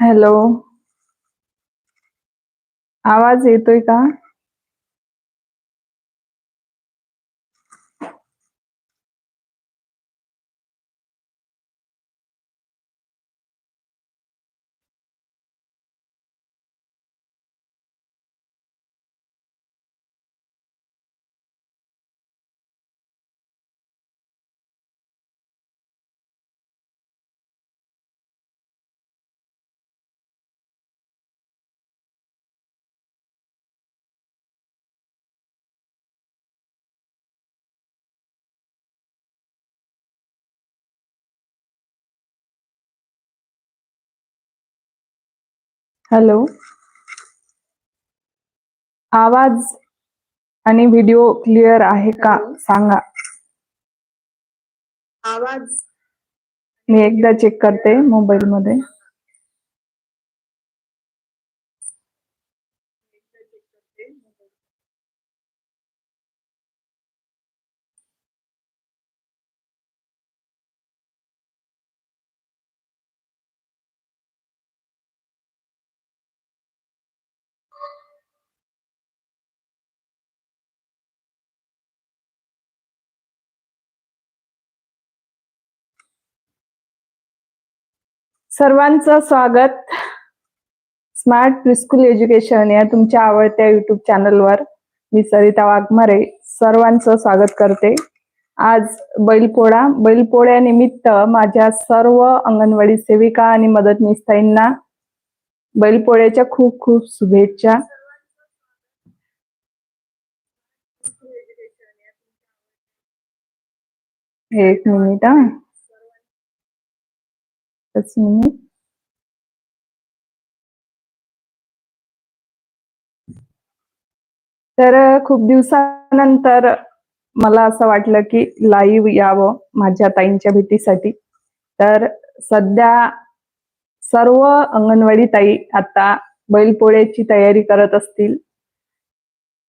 Hello. आवाज येतोय का? हॅलो. आवाज आणि व्हिडिओ क्लिअर आहे का? सांगा. आवाज. मी एकदा चेक करते मोबाईल मध्ये सर्वांचं स्वागत. स्मार्ट प्रिस्कूल एज्युकेशन या तुमच्या आवडत्या युट्यूब चॅनलवर मी सरिता वाघमारे सर्वांचं स्वागत करते. आज बैलपोळा बैलपोळ्यानिमित्त माझ्या सर्व अंगणवाडी सेविका आणि मदतनीसताईंना बैलपोळ्याच्या खूप खूप शुभेच्छा. एक मिनिट हा तर खूप दिवसानंतर मला असं वाटलं की लाईव्ह यावं माझ्या ताईंच्या भेटीसाठी. तर सध्या सर्व अंगणवाडी ताई आता बैलपोळ्याची तयारी करत असतील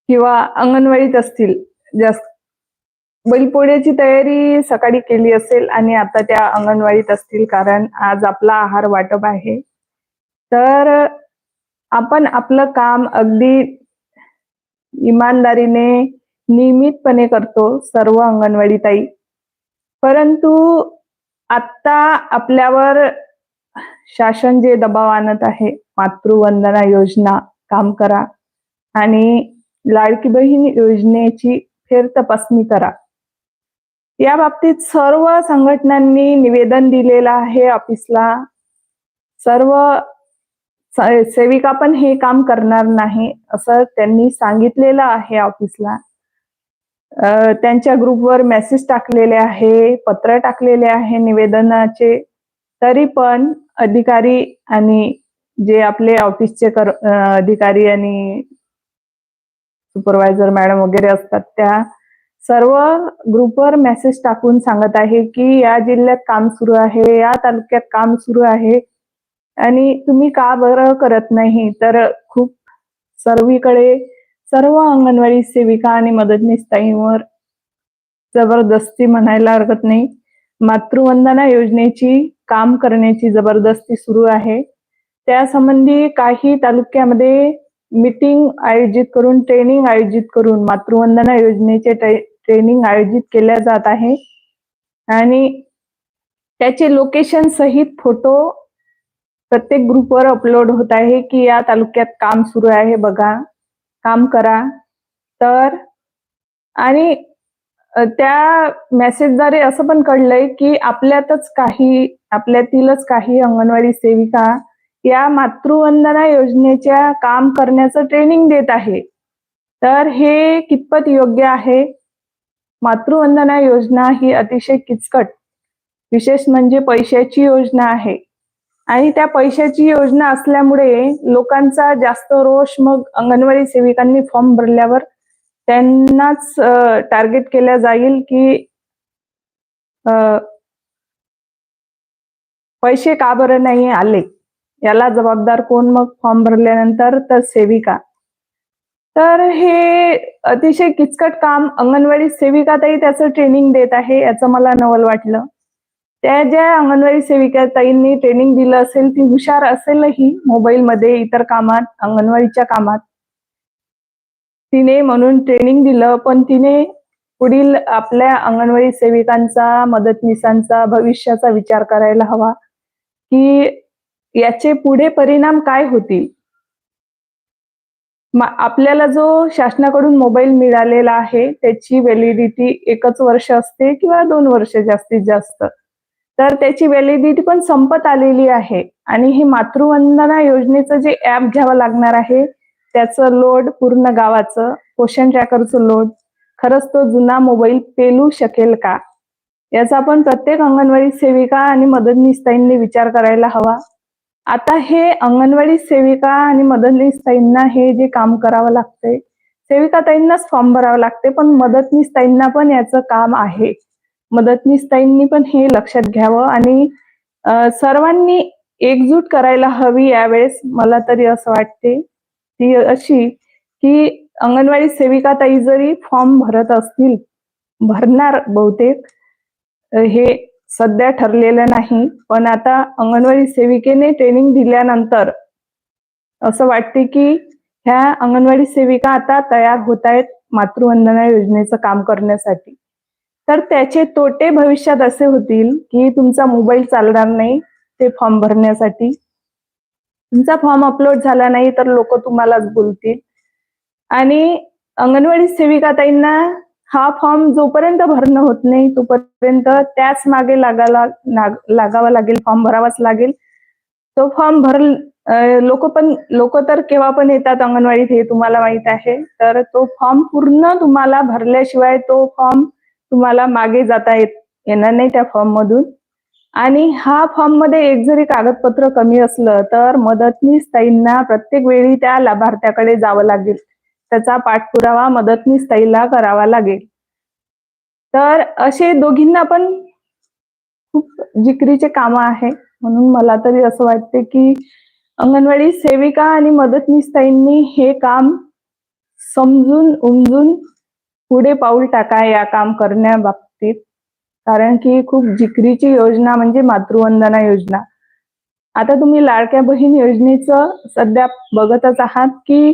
किंवा अंगणवाडीत असतील जास्त बैलपोळ्याची तयारी सकाळी केली असेल आणि आता त्या अंगणवाडीत असतील कारण आज आपला आहार वाटप आहे. तर आपण आपलं काम अगदी इमानदारीने नियमितपणे करतो सर्व अंगणवाडी ताई. परंतु आता आपल्यावर शासन जे दबाव आणत आहे मातृवंदना योजना काम करा आणि लाडकी बहीण योजनेची फेर तपासणी करा. या बाबतीत सर्व संघटनांनी निवेदन दिलेलं आहे ऑफिसला. सर्व सेविका पण हे काम करणार नाही असं त्यांनी सांगितलेलं आहे ऑफिसला. त्यांच्या ग्रुपवर मेसेज टाकलेले आहे पत्र टाकलेले आहे निवेदनाचे. तरी पण अधिकारी आणि जे आपले ऑफिसचे कर अधिकारी आणि सुपरवायझर मॅडम वगैरे असतात त्या सर्व ग्रुपवर मेसेज टाकून सांगत आहे की या जिल्ह्यात काम सुरू आहे या तालुक्यात काम सुरू आहे. आणि तुम्ही का बरं करत नाही? तर खूप सर्वीकडे सर्व अंगणवाडी सेविका आणि मदतनीस जबरदस्ती म्हणायला हरकत नाही. मातृवंदना योजनेची काम करण्याची जबरदस्ती सुरू आहे. त्यासंबंधी काही तालुक्यामध्ये मीटिंग आयोजित करून ट्रेनिंग आयोजित करून मातृवंदना योजनेचे ट्रेनिंग आयोजित केल्या जात आहे. आणि त्याचे लोकेशन सहित फोटो प्रत्येक ग्रुपवर अपलोड होत आहे की या तालुक्यात काम सुरू आहे बघा. काम करा. तर आणि त्या मेसेजद्वारे असं पण कळलंय की आपल्यातच काही आपल्यातीलच काही अंगणवाडी सेविका या मातृवंदना योजनेच्या काम करण्याचं ट्रेनिंग देत आहे. तर हे कितपत योग्य आहे? मातृवंदना योजना ही अतिशय किचकट विशेष म्हणजे पैशाची योजना आहे. आणि त्या पैशाची योजना असल्यामुळे लोकांचा जास्त रोष मग अंगणवाडी सेविकांनी फॉर्म भरल्यावर त्यांनाच टार्गेट केल्या जाईल की पैसे का बरं नाही आले? याला जबाबदार कोण मग फॉर्म भरल्यानंतर? तर सेविका. तर हे अतिशय किचकट काम अंगणवाडी सेविका ताई त्याचं ट्रेनिंग देत आहे याचं मला नवल वाटलं. त्या ज्या अंगणवाडी सेविकाताईंनी ट्रेनिंग दिलं असेल ती हुशार असेलही मोबाईलमध्ये इतर कामात अंगणवाडीच्या कामात. तिने म्हणून ट्रेनिंग दिलं पण तिने पुढील आपल्या अंगणवाडी सेविकांचा मदतनीसांचा भविष्याचा विचार करायला हवा की याचे पुढे परिणाम काय होतील? आपल्याला जो शासनाकडून मोबाईल मिळालेला आहे त्याची व्हॅलिडिटी एकच वर्ष असते किंवा दोन वर्ष जास्तीत जास्त? तर त्याची व्हॅलिडिटी पण संपत आलेली आहे. आणि हे मातृवंदना योजनेचं जे ऍप घ्यावं लागणार आहे त्याचं लोड पूर्ण गावाचं पोषण ट्रॅकरचं लोड खरंच तो जुना मोबाईल पेलू शकेल का? याचा आपण प्रत्येक अंगणवाडी सेविका आणि मदतनीसताईंनी विचार करायला हवा. आता हे अंगणवाडी सेविका आणि मदतनीसताईंना हे जे काम करावं लागतंय सेविका ताईंनाच फॉर्म भरावं लागते पण मदतनीसताईंना पण याचं काम आहे. मदतनीसताईंनी पण हे लक्षात घ्यावं आणि सर्वांनी एकजूट करायला हवी यावेळेस मला तरी असं वाटते. ती अशी की अंगणवाडी सेविका ताई जरी फॉर्म भरत असतील भरणार बहुतेक हे सध्या ठरलेलं नाही. पण आता अंगणवाडी सेविकेने ट्रेनिंग दिल्यानंतर असं वाटते की ह्या अंगणवाडी सेविका आता तयार होत आहेत मातृवंदना योजनेचं काम करण्यासाठी. तर त्याचे तोटे भविष्यात असे होतील की तुमचा मोबाईल चालणार नाही ते फॉर्म भरण्यासाठी. तुमचा फॉर्म अपलोड झाला नाही तर लोक तुम्हालाच बोलतील. आणि अंगणवाडी सेविका ताईंना हा फॉर्म जोपर्यंत भरणं होत नाही तोपर्यंत त्याच मागे लागायला लागावा लागेल फॉर्म भरावाच लागेल. तो फॉर्म भर लोक पण लोक तर केव्हा पण येतात अंगणवाडीत हे तुम्हाला माहीत आहे. तर तो फॉर्म पूर्ण तुम्हाला भरल्याशिवाय तो फॉर्म तुम्हाला मागे जाता येत येणार नाही त्या फॉर्म मधून आणि हा फॉर्ममध्ये एक जरी कागदपत्र कमी असलं तर मदतनीस ताईंना प्रत्येक वेळी त्या लाभार्थ्याकडे जावं लागेल. त्याचा पाठपुरावा मदतनीस ताईला करावा लागेल. तर असे दोघींना पण खूप जिकरीचे काम आहे म्हणून मला तरी असं वाटते की अंगणवाडी सेविका आणि मदतनीस ताईंनी हे काम समजून उमजून पुढे पाऊल टाका या काम करण्याबाबतीत. कारण की खूप जिकरीची योजना म्हणजे मातृवंदना योजना. आता तुम्ही लाडक्या बहीण योजनेचं सध्या बघतच आहात की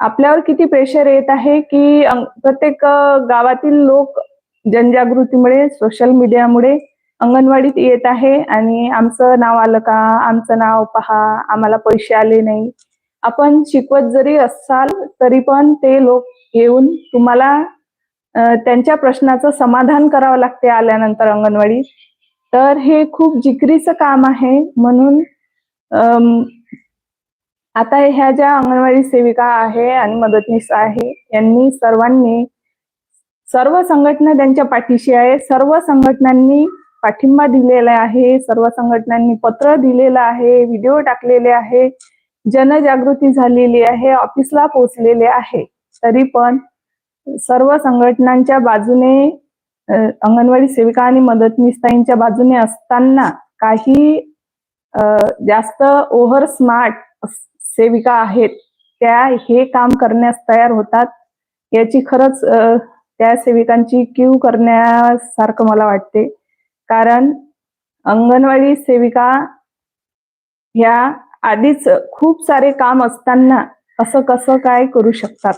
आपल्यावर किती प्रेशर येत आहे की प्रत्येक गावातील लोक जनजागृतीमुळे सोशल मीडियामुळे अंगणवाडीत येत आहे आणि आमचं नाव आलं का आमचं नाव पहा आम्हाला पैसे आले नाही. आपण शिकवत जरी असाल तरी पण ते लोक येऊन तुम्हाला त्यांच्या प्रश्नाचं समाधान करावं लागते आल्यानंतर अंगणवाडीत. तर हे खूप जिकरीचं काम आहे. म्हणून आता ह्या ज्या अंगणवाडी सेविका आहे आणि मदतनीस आहे यांनी सर्वांनी सर्व संघटना त्यांच्या पाठीशी आहे सर्व संघटनांनी पाठिंबा दिलेला आहे सर्व संघटनांनी पत्र दिलेलं आहे व्हिडिओ टाकलेले आहे जनजागृती झालेली आहे ऑफिसला पोहोचलेले आहे. तरी पण सर्व संघटनांच्या बाजूने अंगणवाडी सेविका आणि मदतनीसताईंच्या बाजूने असताना काही अ, जास्त ओव्हर स्मार्ट सेविका आहेत त्या हे काम करण्यास तयार होतात. याची खरंच त्या सेविकांची क्यू करण्यासारखं मला वाटते. कारण अंगणवाडी सेविका ह्या आधीच खूप सारे काम असताना असं कसं काय करू शकतात?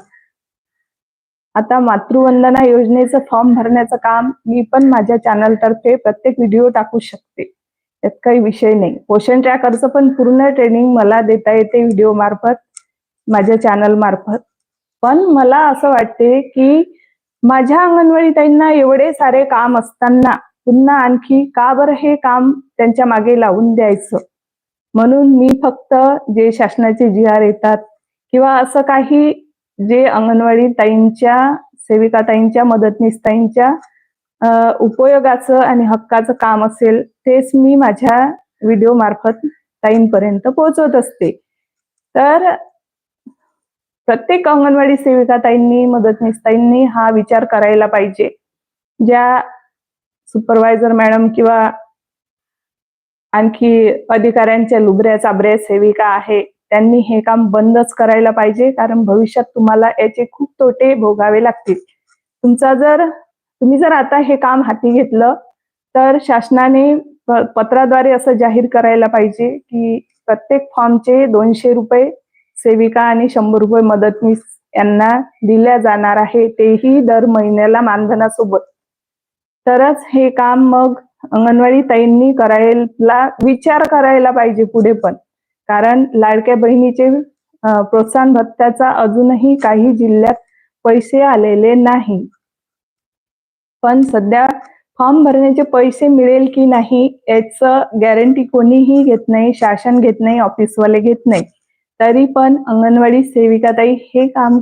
आता मातृवंदना योजनेचं फॉर्म भरण्याचं काम मी पण माझ्या चॅनलतर्फे प्रत्येक व्हिडिओ टाकू शकते. त्यात काही विषय नाही. पोषण ट्रॅकरचं पण पूर्ण ट्रेनिंग मला देता येते व्हिडिओ मार्फत माझ्या चॅनल मार्फत. पण मला असं वाटते की माझ्या अंगणवाडी ताईंना एवढे सारे काम असताना पुन्हा आणखी का बरं हे काम त्यांच्या मागे लावून द्यायचं? म्हणून मी फक्त जे शासनाचे जी आर येतात किंवा असं काही जे अंगणवाडी ताईंच्या सेविका ताईंच्या मदतनीस ताईंच्या उपयोगाचं आणि हक्काचं काम असेल तेच मी माझ्या व्हिडिओ मार्फत ताईंपर्यंत पोहोचवत असते. तर प्रत्येक अंगणवाडी सेविका ताईंनी मदतनीस ताईंनी हा विचार करायला पाहिजे. ज्या सुपरवायझर मॅडम किंवा आणखी अधिकाऱ्यांच्या लुबऱ्या चाबऱ्या सेविका आहे त्यांनी हे काम बंदच करायला पाहिजे कारण भविष्यात तुम्हाला याचे खूप तोटे भोगावे लागतील. तुमचा जर तुम्ही जर आता हे काम हाती घेतलं तर शासनाने पत्राद्वारे असं जाहीर करायला पाहिजे की प्रत्येक फॉर्मचे दोनशे रुपये सेविका आणि शंभर रुपये मदतनीस यांना दिल्या जाणार आहे तेही दर महिन्याला मानधनासोबत. तरच हे काम मग अंगणवाडी ताईंनी करायला विचार करायला पाहिजे पुढे पण. कारण लाडक्या बहिणीचे प्रोत्साहन भत्त्याचा अजूनही काही जिल्ह्यात पैसे आलेले नाही. पण सध्या फॉर्म भरण्याचे पैसे मिळेल की नाही याचं गॅरंटी कोणीही घेत नाही शासन घेत नाही ऑफिसवाले घेत नाही. तरी पण अंगणवाडी सेविकाताई हे काम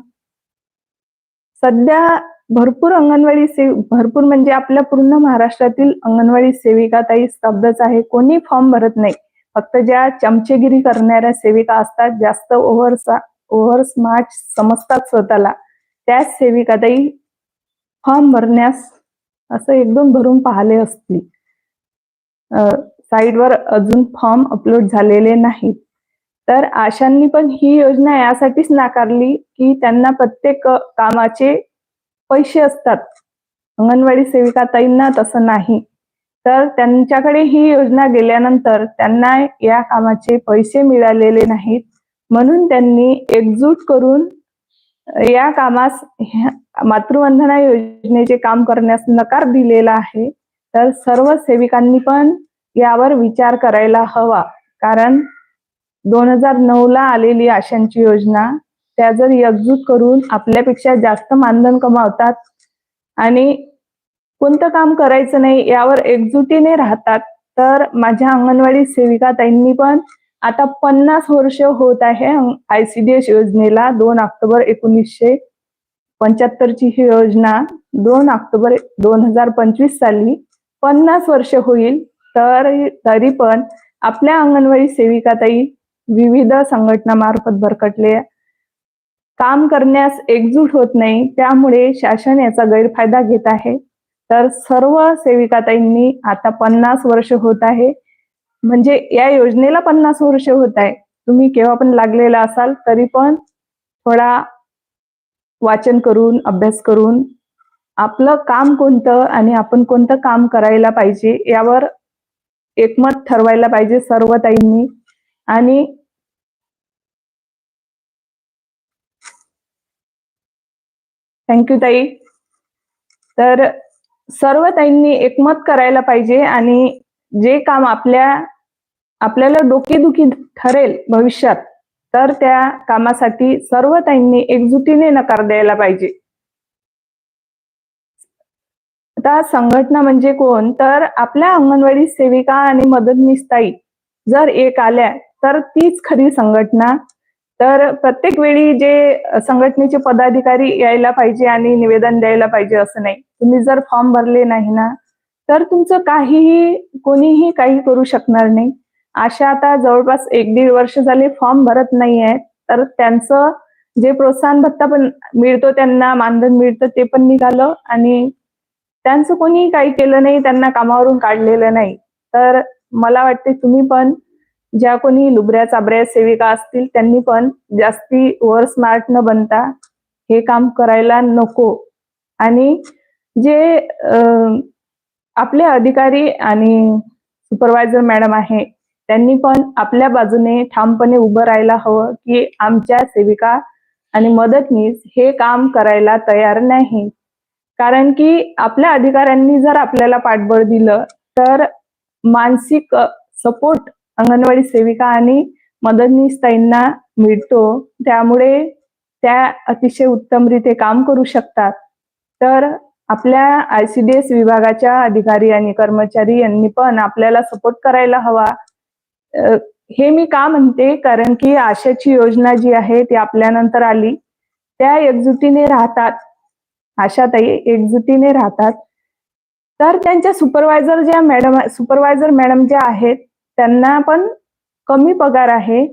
सध्या भरपूर अंगणवाडी सेव भरपूर म्हणजे आपल्या पूर्ण महाराष्ट्रातील अंगणवाडी सेविकाताई स्तब्धच आहे. कोणी फॉर्म भरत नाही. फक्त ज्या चमचेगिरी करणाऱ्या सेविका असतात जास्त ओव्हर ओव्हर स्मार्ट समजतात स्वतःला त्याच सेविकाताई फॉर्म भरण्यास असं एकदम भरून पाहिले असतील. साईडवर अजून फॉर्म अपलोड झालेले नाहीत. तर आशांनी पण ही योजना यासाठीच नाकारली की त्यांना प्रत्येक कामाचे पैसे असतात. अंगणवाडी सेविका ताईंना तसं नाही. तर त्यांच्याकडे ही योजना गेल्यानंतर त्यांना या कामाचे पैसे मिळालेले नाहीत. म्हणून त्यांनी एकजूट करून या कामास ह्या मातृवंदना योजनेचे काम करण्यास नकार दिलेला आहे तर सर्व सेविकांनी पण यावर विचार करायला हवा. कारण दोन हजार नऊ ला आलेली आशांची योजना त्या जर एकजूट करून आपल्यापेक्षा जास्त मानधन कमावतात आणि कोणतं काम करायचं नाही यावर एकजुटीने राहतात तर माझ्या अंगणवाडी सेविका ताईंनी पण आता पन्नास वर्ष होत आहे आयसीडीएस योजनेला दोन ऑक्टोबर एकोणीसशे पंच्याहत्तरची ही योजना दोन ऑक्टोबर दोन हजार पंचवीस साली पन्नास वर्ष होईल तर तरी पण आपल्या अंगणवाडी सेविकाताई विविध संघटनामार्फत भरकटले. काम करण्यास एकजूट होत नाही त्यामुळे शासन याचा गैरफायदा घेत आहे. तर सर्व सेविकाताईंनी आता पन्नास वर्ष होत आहे. म्हणजे या योजनेला पन्नास वर्ष होत आहे. तुम्ही केव्हा पण लागलेला असाल तरी पण थोडा वाचन करून अभ्यास करून आपलं काम कोणतं आणि आपण कोणतं काम करायला पाहिजे यावर एकमत ठरवायला पाहिजे सर्व ताईंनी. आणि थँक्यू ताई. तर सर्व ताईंनी एकमत करायला पाहिजे आणि जे काम आपल्या आपल्याला डोकेदुखी ठरेल भविष्यात तर त्या कामासाठी सर्व ताईंनी एकजुटीने नकार द्यायला पाहिजे. आता संघटना म्हणजे कोण? तर आपल्या अंगणवाडी सेविका आणि मदतनीस ताई जर एक आल्या तर तीच खरी संघटना. तर प्रत्येक वेळी जे संघटनेचे पदाधिकारी यायला पाहिजे आणि निवेदन द्यायला पाहिजे असं नाही. तुम्ही जर फॉर्म भरले नाही ना तर तुमचं काहीही कोणीही काही करू शकणार नाही. अशा आता जवळपास एक दीड वर्ष झाले फॉर्म भरत नाही तर त्यांचं जे प्रोत्साहन भत्ता पण मिळतो त्यांना मानधन मिळतं ते पण निघालं आणि त्यांचं कोणी काही केलं नाही त्यांना कामावरून काढलेलं नाही. तर मला वाटते तुम्ही पण ज्या कोणी लुबऱ्या चाबऱ्या सेविका असतील त्यांनी पण जास्ती ओव्हर स्मार्ट न बनता हे काम करायला नको. आणि जे आपले अधिकारी आणि सुपरवायझर मॅडम आहे त्यांनी पण आपल्या बाजूने ठामपणे उभं राहायला हवं की आमच्या सेविका आणि मदतनीस हे काम करायला तयार नाही. कारण की आपल्या अधिकाऱ्यांनी जर आपल्याला पाठबळ दिलं तर मानसिक सपोर्ट अंगणवाडी सेविका आणि मदतनीस ताईंना मिळतो. त्यामुळे त्या अतिशय उत्तमरीते काम करू शकतात. तर आपल्या आयसीडीएस विभागाच्या अधिकारी आणि कर्मचारी यांनी पण आपल्याला सपोर्ट करायला हवा. हे मी का म्हणते? कारण की आशाची योजना जी आहे ती आपल्यानंतर आली. त्या एकजुटीने राहतात. आशाताई एकजुटीने राहतात. तर त्यांच्या सुपरवायझर ज्या मॅडम सुपरवायझर मॅडम ज्या आहेत त्यांना पण कमी पगार आहे.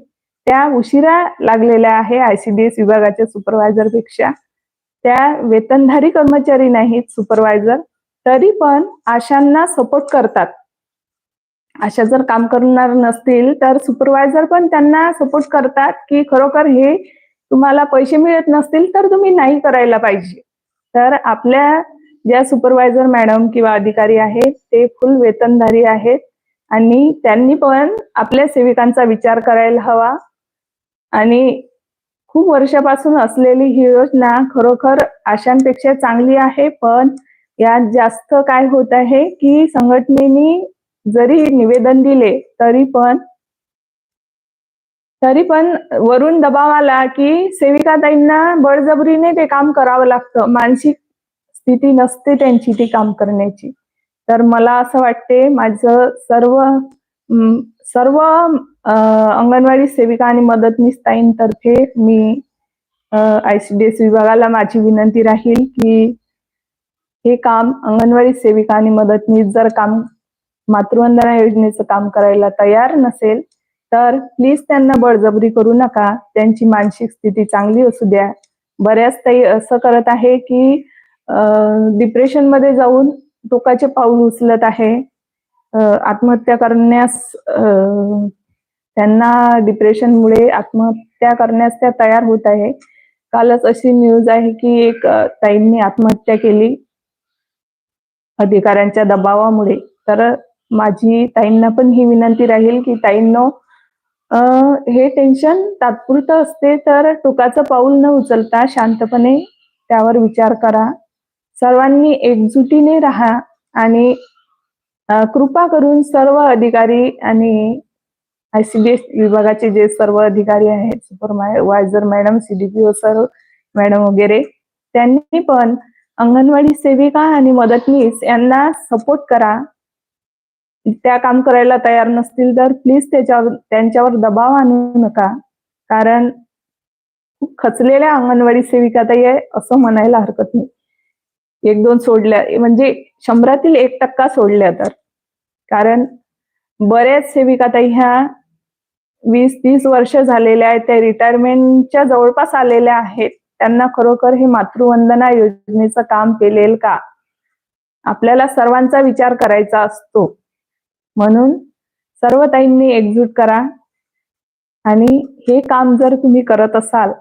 त्या उशिरा लागलेल्या आहे आयसीडीएस विभागाच्या सुपरवायझरपेक्षा. त्या वेतनधारी कर्मचारी नाहीत सुपरवायझर तरी पण आशांना सपोर्ट करतात. अशा जर काम करणार नसतील तर सुपरवायझर पण त्यांना सपोर्ट करतात की खरोखर हे तुम्हाला पैसे मिळत नसतील तर तुम्ही नाही करायला पाहिजे. तर आपल्या ज्या सुपरवायझर मॅडम किंवा अधिकारी आहेत ते फुल वेतनधारी आहेत आणि त्यांनी पण आपल्या सेविकांचा विचार करायला हवा. आणि खूप वर्षापासून असलेली ही योजना खरोखर आशांपेक्षा चांगली आहे पण यात जास्त काय होत आहे की संघटनेनी जरी निवेदन दिले तरी पण तरी पण वरून दबाव आला की सेविकाताईंना बळजबरीने ते काम करावं लागतं. मानसिक स्थिती नसते त्यांची ती काम करण्याची. तर मला असं वाटते माझं सर्व सर्व अंगणवाडी सेविका आणि मदतनीस ताईंतर्फे मी आयसीडीएस विभागाला माझी विनंती राहील की हे काम अंगणवाडी सेविका आणि मदतनीस जर काम मातृवंदना योजनेचं काम करायला तयार नसेल तर प्लीज त्यांना बळजबरी करू नका. त्यांची मानसिक स्थिती चांगली असू द्या. बऱ्याच ताई असं करत आहे की डिप्रेशनमध्ये जाऊन टोकाचे पाऊल उचलत आहे. आत्महत्या करण्यास त्यांना डिप्रेशनमुळे आत्महत्या करण्यास त्या तयार होत आहे. कालच अशी न्यूज आहे की एक ताईंनी आत्महत्या केली अधिकाऱ्यांच्या दबावामुळे. तर माझी ताईंना पण ही विनंती राहील की ताईंनो हे टेन्शन तात्पुरतं असते तर टोकाचं पाऊल न उचलता शांतपणे त्यावर विचार करा. सर्वांनी एकजुटीने राहा आणि कृपा करून सर्व अधिकारी आणि आयसीडीएस विभागाचे जे सर्व अधिकारी आहेत supervisor madam CDPO sir madam वगैरे त्यांनी पण अंगणवाडी सेविका आणि मदतनीस यांना सपोर्ट करा. त्या काम करायला तयार नसतील तर प्लीज त्याच्यावर त्यांच्यावर दबाव आणू नका. कारण खचलेल्या अंगणवाडी सेविका ताई आहे असं म्हणायला हरकत नाही. एक दोन सोडल्या म्हणजे शंभरातील एक टक्का सोडल्या तर. कारण बऱ्याच सेविका ताई ह्या वीस तीस वर्ष झालेल्या आहेत त्या रिटायरमेंटच्या जवळपास आलेल्या आहेत. त्यांना खरोखर हे मातृवंदना योजनेचं काम केलेल का? आपल्याला सर्वांचा विचार करायचा असतो. म्हणून सर्व ताईंनी एकजूट करा. आणि हे काम जर तुम्ही करत असाल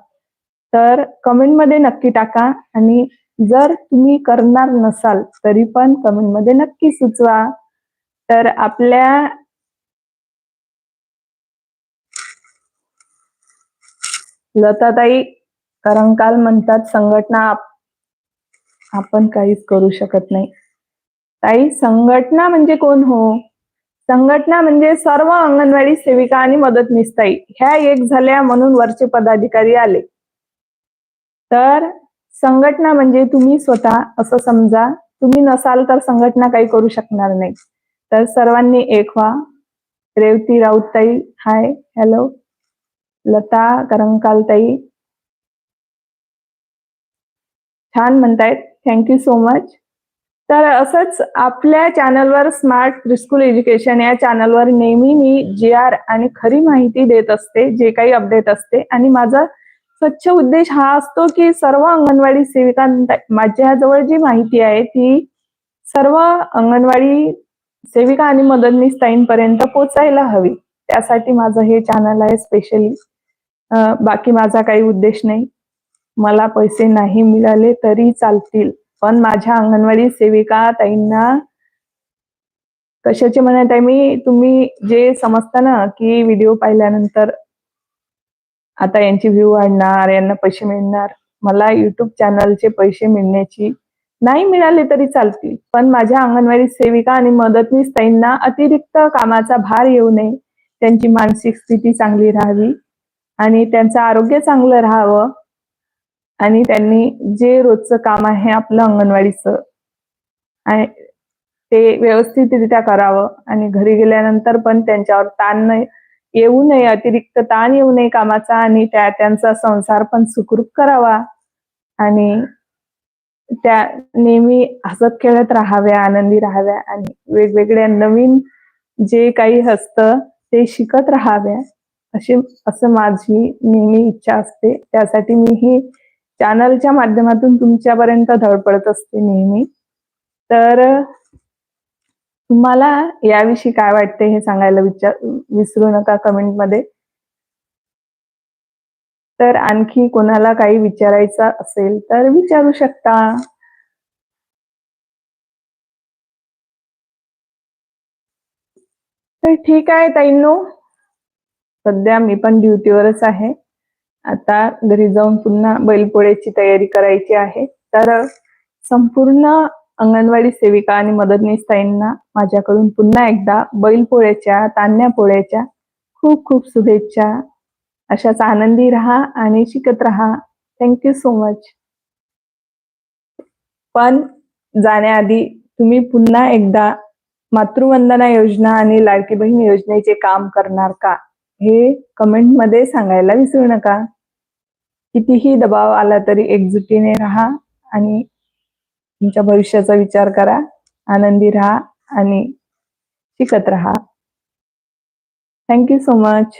तर कमेंटमध्ये नक्की टाका. आणि जर तुम्ही करणार नसाल तरी पण कमेंटमध्ये नक्की सुचवा. तर आपल्या लताताई करंकाल म्हणतात संघटना आपण काहीच करू शकत नाही. ताई संघटना म्हणजे कोण हो? संघटना म्हणजे सर्व अंगणवाडी सेविका आणि मदतनीस ताई ह्या एक झाल्या म्हणून वरचे पदाधिकारी आले. तर संघटना म्हणजे तुम्ही स्वतः असं समजा. तुम्ही नसाल तर संघटना काही करू शकणार नाही. तर सर्वांनी एक व्हा. रेवती राऊतताई हाय हॅलो. लता करंकालताई. छान म्हणतायत. थँक्यू सो मच तर असंच आपल्या चॅनलवर स्मार्ट प्रिस्कूल एज्युकेशन या चॅनलवर नेहमी मी जी आर आणि खरी माहिती देत असते जे काही अपडेट असते. आणि माझा स्वच्छ उद्देश हा असतो की सर्व अंगणवाडी सेविका माझ्याजवळ जी माहिती आहे ती सर्व अंगणवाडी सेविका आणि मदतनीस ताईंपर्यंत पोचायला हवी. त्यासाठी माझं हे चॅनल आहे स्पेशली बाकी माझा काही उद्देश नाही. मला पैसे नाही मिळाले तरी चालतील. पण माझ्या अंगणवाडी सेविका ताईंना कशाचे म्हणत आहे मी तुम्ही जे समजता ना की व्हिडिओ पाहिल्यानंतर आता यांची व्ह्यू वाढणार यांना पैसे मिळणार मला युट्यूब चॅनलचे पैसे मिळण्याची नाही मिळाले तरी चालतील. पण माझ्या अंगणवाडी सेविका आणि मदतनीस ताईंना अतिरिक्त कामाचा भार येऊ नये त्यांची मानसिक स्थिती चांगली राहावी आणि त्यांचं आरोग्य चांगलं राहावं आणि त्यांनी जे रोजचं काम आहे आपलं अंगणवाडीचं आणि ते व्यवस्थितरित्या करावं. आणि घरी गेल्यानंतर पण त्यांच्यावर ताण नाही येऊ नये अतिरिक्त ताण येऊ नये कामाचा. आणि त्या त्यांचा संसार पण सुखरूप करावा. आणि त्या नेहमी हसत खेळत राहाव्या आनंदी राहाव्या. आणि वेगवेगळ्या नवीन जे काही असतं ते शिकत राहाव्या अशी असं माझी नेहमी इच्छा असते. त्यासाठी मी ही चॅनलच्या माध्यमातून तुमच्यापर्यंत धडपडत असते नेहमी. तर तुम्हाला याविषयी काय वाटते हे सांगायला विचार विसरू नका कमेंटमध्ये. तर आणखी कोणाला काही विचारायचं असेल तर विचारू शकता. तर ठीक आहे ताईंनो. सध्या मी पण ड्युटीवरच आहे. आता घरी जाऊन पुन्हा बैलपोळ्याची तयारी करायची आहे. तर संपूर्ण अंगणवाडी सेविका आणि मदतनीस ताईंना माझ्याकडून पुन्हा एकदा बैलपोळ्याच्या तान्या पोळ्याच्या खूप खूप शुभेच्छा. अशाच आनंदी राहा आणि शिकत राहा. थँक्यू सो मच पण जाण्याआधी तुम्ही पुन्हा एकदा मातृवंदना योजना आणि लाडकी बहीण योजनेचे काम करणार का हे कमेंटमध्ये सांगायला विसरू नका. कितीही दबाव आला तरी एकजुटीने राहा आणि तुमच्या भविष्याचा विचार करा आनंदी राहा आणि शिकत राहा. Thank you so much